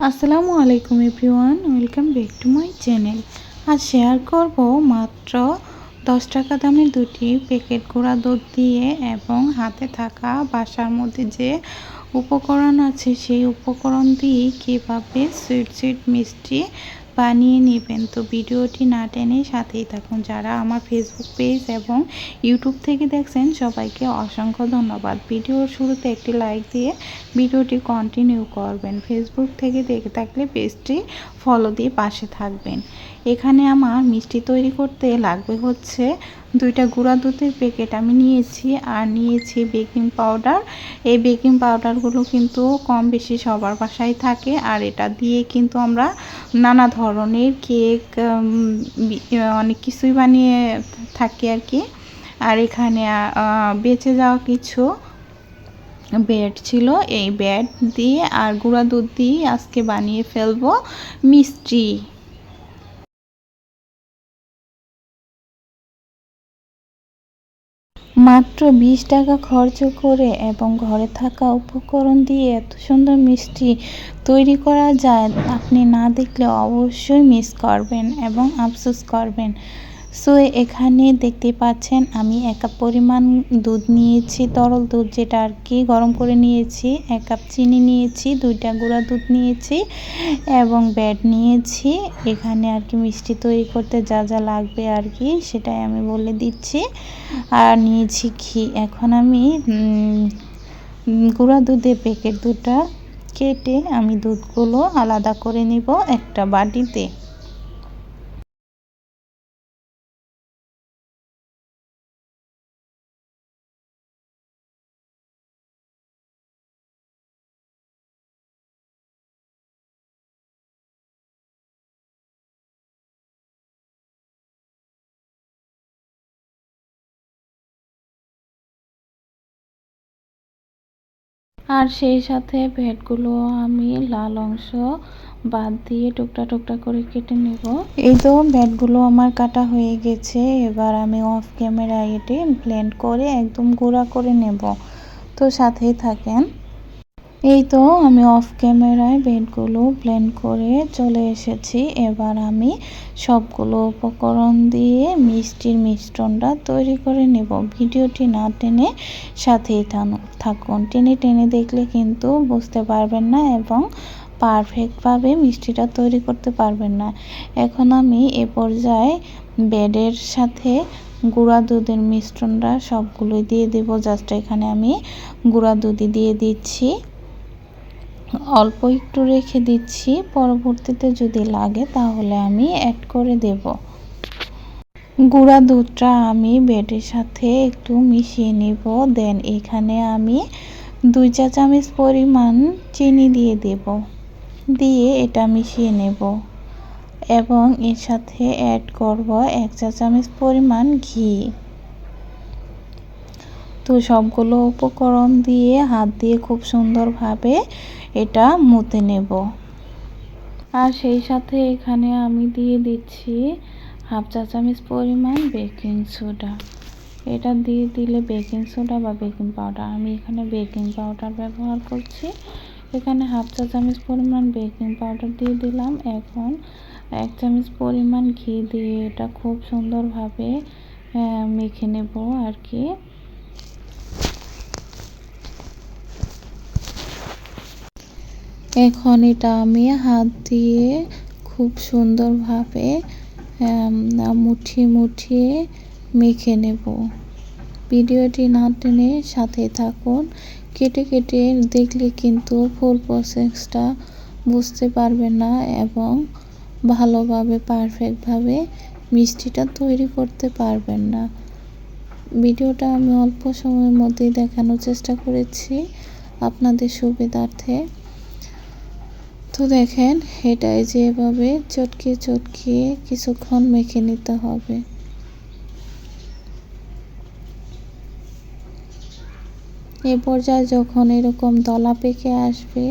আসসালামু আলাইকুম everyone, welcome back to my channel. আজ শেয়ার করব মাত্র দশ টাকা দামের দুটি প্যাকেট গুঁড়া দুধ দিয়ে এবং হাতে থাকা বাসার মধ্যে যে উপকরণ আছে সেই উপকরণ দিয়ে কীভাবে সুইট সুইট মিষ্টি বানিয়ে নেবেন। তো ভিডিওটি না টেনে সাথেই থাকুন। যারা আমার ফেসবুক পেজ এবং ইউটিউব থেকে দেখছেন, সবাইকে অসংখ্য ধন্যবাদ। ভিডিওর শুরুতে একটি লাইক দিয়ে ভিডিওটি কন্টিনিউ করবেন। ফেসবুক থেকে দেখে থাকলে পেজটি ফলো দিয়ে পাশে থাকবেন। এখানে আমার মিষ্টি তৈরি করতে লাগবে হচ্ছে দুইটা গুঁড়া দুধের প্যাকেট আমি নিয়েছি। আর নিয়েছি বেকিং পাউডার এই বেকিং পাউডারগুলো কিন্তু কম বেশি সবার বাসায় থাকে। আর এটা দিয়ে কিন্তু আমরা নানা ধরনের কেক অনেক কিছুই বানিয়ে থাকি আর কি। আর এখানে বেঁচে যাওয়া কিছু ব্যাড ছিল। এই ব্যাড দিয়ে আর গুঁড়া দুধ দিয়ে আজকে বানিয়ে ফেলব মিষ্টি। মাত্র বিশ টাকা খরচ করে এবং ঘরে থাকা উপকরণ দিয়ে এত সুন্দর মিষ্টি তৈরি করা যায়, আপনি না দেখলে অবশ্যই মিস করবেন এবং আফসোস করবেন। সো এখানে দেখতে পাচ্ছেন আমি এক কাপ পরিমাণ দুধ নিয়েছি, তরল দুধ যেটা আর কি, গরম করে নিয়েছি, এক কাপ চিনি নিয়েছি, দুইটা গুঁড়া দুধ নিয়েছি এবং ব্যাড নিয়েছি। এখানে আর কি মিষ্টি তৈরি করতে যা যা লাগবে আর কি সেটাই আমি বলে দিচ্ছি। আর নিয়েছি ঘি। এখন আমি গুঁড়া দুধের প্যাকেট দুটা কেটে আমি দুধগুলো আলাদা করে নিব একটা বাটিতে। আর সেই সাথে ভেটগুলো আমি লাল অংশ বাদ দিয়ে টুকটা টুকটা করে কেটে নেব। এই তো ভেটগুলো আমার কাটা হয়ে গেছে। এবার আমি অফ ক্যামেরায় এটি ব্লেন্ড করে একদম গুঁড়া করে নেব। তো সাথেই থাকেন। এই তো আমি অফ ক্যামেরায় বেডগুলো ব্লেন্ড করে চলে এসেছি। এবার আমি সবগুলো উপকরণ দিয়ে মিষ্টির মিশ্রণটা তৈরি করে নেব। ভিডিওটি না টেনে সাথেই থাকুন। টেনে টেনে দেখলে কিন্তু বুঝতে পারবেন না এবং পারফেক্টভাবে মিষ্টিটা তৈরি করতে পারবেন না। এখন আমি এ পর্যায়ে বেডের সাথে গুঁড়া দুধের মিশ্রণটা সবগুলোই দিয়ে দেবো। জাস্ট এখানে আমি গুঁড়া দুধই দিয়ে দিচ্ছি। অল্প একটু রেখে দিচ্ছি, পরবর্তীতে যদি লাগে তাহলে আমি অ্যাড করে দেব। গুঁড়া দুধটা আমি বেডের সাথে একটু মিশিয়ে নিব। দেন এখানে আমি দুই চা চামচ পরিমাণ চিনি দিয়ে দেব। দিয়ে এটা মিশিয়ে নেব। এবং এর সাথে অ্যাড করব এক চা চামচ পরিমাণ ঘি। তো সবগুলো উপকরণ দিয়ে, হাত দিয়ে খুব সুন্দরভাবে এটা মুতে নেব। আর সেই সাথে এখানে আমি দিয়ে দিচ্ছি হাফ চা চামচ পরিমাণ বেকিং সোডা। এটা দিয়ে দিলে বেকিং সোডা বা বেকিং পাউডার, আমি এখানে বেকিং পাউডার ব্যবহার করছি। এখানে হাফ চা চামচ পরিমাণ বেকিং পাউডার দিয়ে দিলাম। এখন এক চামচ পরিমাণ ঘি দিয়ে এটা খুব সুন্দরভাবে মেখে নেব আর কি। এখন এটা আমি হাত দিয়ে খুব সুন্দরভাবে মুঠি মুঠিয়ে মেখে নেব। ভিডিওটি না টেনে সাথে থাকুন। কেটে কেটে দেখলে কিন্তু ফুল প্রসেসটা বুঝতে পারবেন না এবং ভালোভাবে পারফেক্টভাবে মিষ্টিটা তৈরি করতে পারবেন না। ভিডিওটা আমি অল্প সময়ের মধ্যেই দেখানোর চেষ্টা করেছি। আপনাদের সুবিধার্থে তো দেখেন এটাই যেভাবে চটকে চটকিয়ে কিছুক্ষণ মেখে নিতে হবে। এ পর্যায়ে যখন এরকম দলা পেকে আসবে,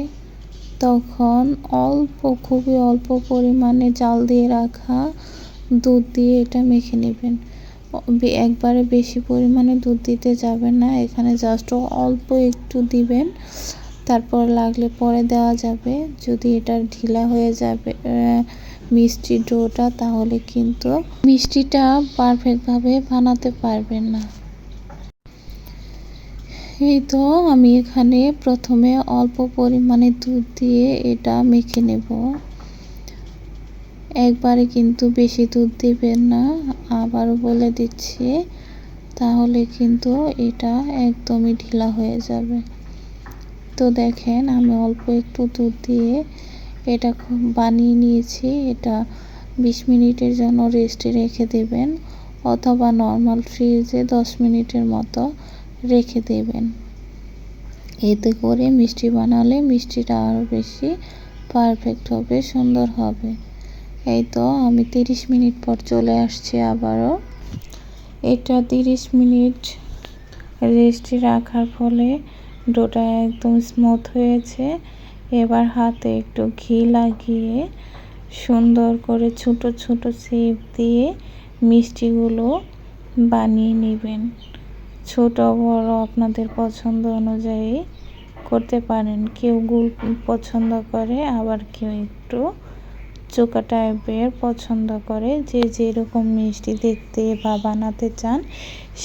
তখন অল্প, খুবই অল্প পরিমাণে জাল দিয়ে রাখা দুধ দিয়ে এটা মেখে নেবেন। একবারে বেশি পরিমাণে দুধ দিতে যাবেন না, এখানে জাস্ট অল্প একটু দিবেন। তারপর লাগলে পরে দেওয়া যাবে। যদি এটা ঢিলা হয়ে যাবে মিষ্টি ডোটা, তাহলে কিন্তু মিষ্টিটা পারফেক্টভাবে বানাতে পারবেন না। এই তো আমি এখানে প্রথমে অল্প পরিমাণে দুধ দিয়ে এটা মেখে নেব। একবারে কিন্তু বেশি দুধ দিবেন না আবার বলে দিচ্ছি, তাহলে কিন্তু এটা একদমই ঢিলা হয়ে যাবে। তো দেখেন, আমি অল্প একটু দুধ দিয়ে এটা বানিয়ে নিয়েছি। এটা বিশ মিনিটের জন্য রেস্টে রেখে দেবেন অথবা নর্মাল ফ্রিজে দশ মিনিটের মতো রেখে দেবেন। এতে করে মিষ্টি বানালে মিষ্টিটা আরও বেশি পারফেক্ট হবে, সুন্দর হবে। এই তো আমি তিরিশ মিনিট পর চলে আসছি আবারও। এটা তিরিশ মিনিট রেস্টে রাখার ফলে ডোটা একদম স্মুথ হয়েছে। এবার হাতে একটু ঘি লাগিয়ে সুন্দর করে ছোট ছোট শেপ দিয়ে মিষ্টিগুলো বানিয়ে নেবেন। ছোট, বড় আপনাদের পছন্দ অনুযায়ী করতে পারেন। কেউ গুল পছন্দ করে, আবার কেউ একটু চোকা টাইপের পছন্দ করে। যে যেরকম মিষ্টি দেখতে বা বানাতে চান,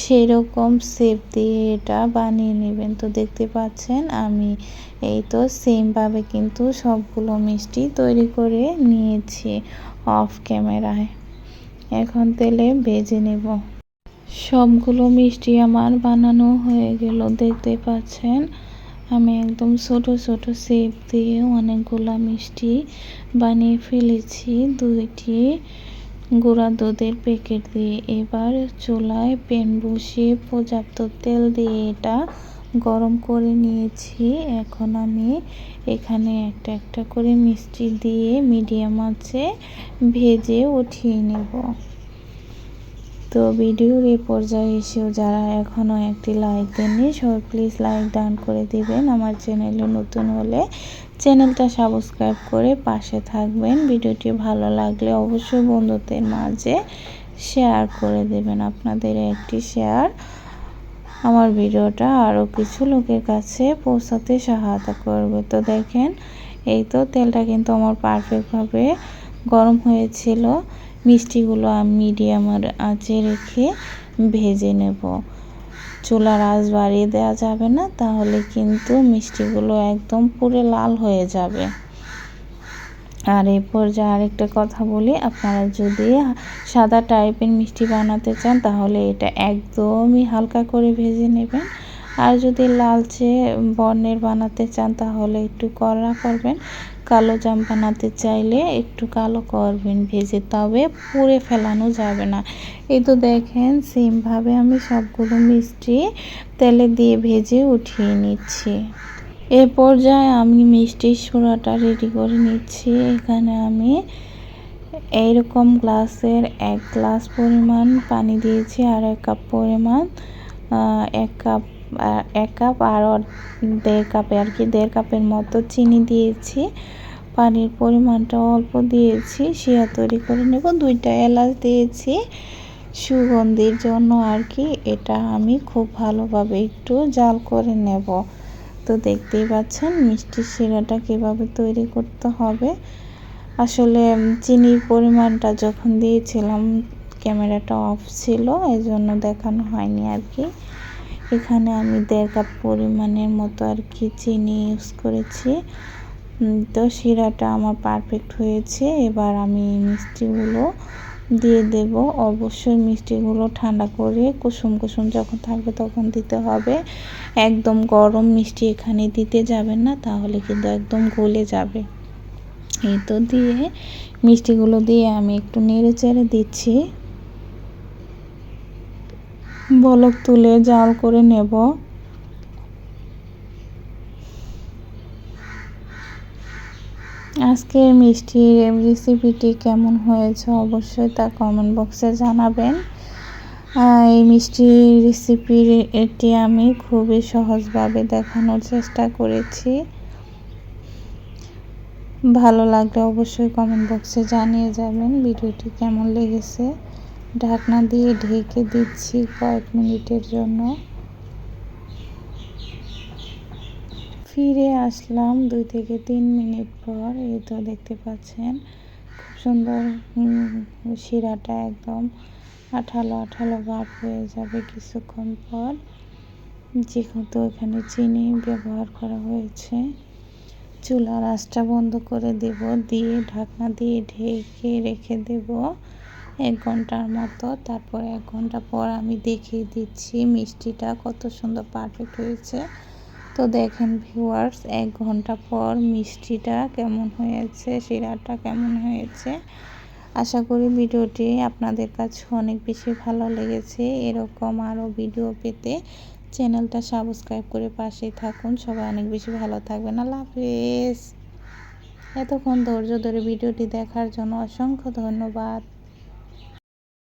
সেরকম সেপ দিয়ে এটা বানিয়ে নেবেন। তো দেখতে পাচ্ছেন আমি এই তো সেমভাবে কিন্তু সবগুলো মিষ্টি তৈরি করে নিয়েছি অফ ক্যামেরায় এখন তেলে ভেজে নেব। সবগুলো মিষ্টি আমার বানানো হয়ে গেল, দেখতে পাচ্ছেন। আমি একদম ছোট ছোট শেপ দিয়ে অনেকগুলা মিষ্টি বানিয়ে ফেলেছি। দুইটি গুঁড়া দুধের প্যাকেট দিয়ে। এবার চুলায় প্যান বসিয়ে পর্যাপ্ত তেল দিয়ে এটা গরম করে নিয়েছি। এখন আমি এখানে একটা একটা করে মিষ্টি দিয়ে মিডিয়াম আছে ভেজে উঠিয়ে নেব। তো ভিডিওর এই পর্যায়ে এসেও যারা এখনও একটি লাইক দেননি, সবাই প্লিজ লাইক ডান করে দিবেন। আমার চ্যানেলে নতুন হলে চ্যানেলটা সাবস্ক্রাইব করে পাশে থাকবেন। ভিডিওটি ভালো লাগলে অবশ্যই বন্ধুদের মাঝে শেয়ার করে দেবেন। আপনাদের একটি শেয়ার আমার ভিডিওটা আরও কিছু লোকের কাছে পৌঁছাতে সহায়তা করবে। তো দেখেন, এই তো তেলটা কিন্তু আমার পারফেক্টভাবে গরম হয়েছিল। মিষ্টিগুলো আমি মিডিয়ামের আঁচে রেখে ভেজে নেব। চুলার আঁচ বাড়িয়ে দেওয়া যাবে না, তাহলে কিন্তু মিষ্টিগুলো একদম পুরো লাল হয়ে যাবে। আর এই পর্যায়ে আরেকটা কথা বলি, আপনারা যদি সাদা টাইপের মিষ্টি বানাতে চান, তাহলে এটা একদমই হালকা করে ভেজে নেবেন। আর যদি লালচে বর্ণের বানাতে চান, তাহলে একটু কড়া করবেন। কালো জাম বানাতে চাইলে একটু কালো করবেন ভেজে, তবে পুড়ে ফেলানো যাবে না। এই তো দেখেন, সেমভাবে আমি সবগুলো মিষ্টি তেলে দিয়ে ভেজে উঠিয়ে নিচ্ছি। এ পর্যায়ে আমি মিষ্টির সোড়াটা রেডি করে নিচ্ছি। এখানে আমি এইরকম গ্লাসের এক গ্লাস পরিমাণ পানি দিয়েছি, আর এক কাপ পরিমাণ এক কাপ এক কাপ আর দেড় কাপে আর কি, দেড় কাপের মতো চিনি দিয়েছি। পানির পরিমাণটা অল্প দিয়েছি শিয়া তৈরি করে নেব। দুইটা এলাচ দিয়েছি। সুগন্ধির জন্য আর কি, এটা আমি খুব ভালোভাবে একটু জাল করে নেব। তো দেখতেই পাচ্ছেন, মিষ্টি শিরাটা কীভাবে তৈরি করতে হবে। আসলে চিনির পরিমাণটা যখন দিয়েছিলাম, ক্যামেরাটা অফ ছিল এই জন্য দেখানো হয়নি আর কি। এখানে আমি দেড় কাপ পরিমাণের মতো আর কি চিনি ইউজ করেছি। তো শিরাটা আমার পারফেক্ট হয়েছে। এবার আমি মিষ্টিগুলো দিয়ে দেব। অবশ্যই মিষ্টিগুলো ঠান্ডা করে কুসুম কুসুম যখন থাকবে তখন দিতে হবে। একদম গরম মিষ্টি এখানে দিতে যাবেন না, তাহলে কিন্তু একদম গলে যাবে। এই তো দিয়ে মিষ্টিগুলো দিয়ে আমি একটু নেড়ে চেড়ে দিচ্ছি। বলক তুলে জাল করে নেব। আজকের মিষ্টির রেসিপিটি কেমন হয়েছে অবশ্যই তা কমেন্ট বক্সে জানাবেন। এই মিষ্টির রেসিপির এটি আমি খুবই সহজভাবে দেখানোর চেষ্টা করেছি। ভালো লাগলে অবশ্যই কমেন্ট বক্সে জানিয়ে যাবেন ভিডিওটি কেমন লেগেছে। ঢাকনা দিয়ে ঢেকে দিচ্ছি কয়েক মিনিটের জন্য। ফিরে আসলাম দুই থেকে তিন মিনিট পর, এই তো দেখতে পাচ্ছেন। খুব সুন্দর শিরাটা একদম আঠালো আঠালো ভাব হয়ে যাবে কিছুক্ষণ পর। যেহেতু এখানে চিনি ব্যবহার করা হয়েছে, চুলার আঁচটা বন্ধ করে দেব, দিয়ে ঢাকনা দিয়ে ঢেকে রেখে দেব। এক ঘণ্টার মতো। তারপর এক ঘণ্টা পর আমি দেখিয়ে দিচ্ছি মিষ্টিটা কত সুন্দর পারফেক্ট হয়েছে। তো দেখেন ভিউয়ার্স এক ঘণ্টা পর মিষ্টিটা কেমন হয়েছে, শিরাটা কেমন হয়েছে। আশা করি ভিডিওটি আপনাদের কাছে অনেক বেশি ভালো লেগেছে। এরকম আরও ভিডিও পেতে চ্যানেলটা সাবস্ক্রাইব করে পাশেই থাকুন। সবাই অনেক বেশি ভালো থাকবেন। আল্লাহ হাফেজ। এতক্ষণ ধৈর্য ধরে ভিডিওটি দেখার জন্য অসংখ্য ধন্যবাদ।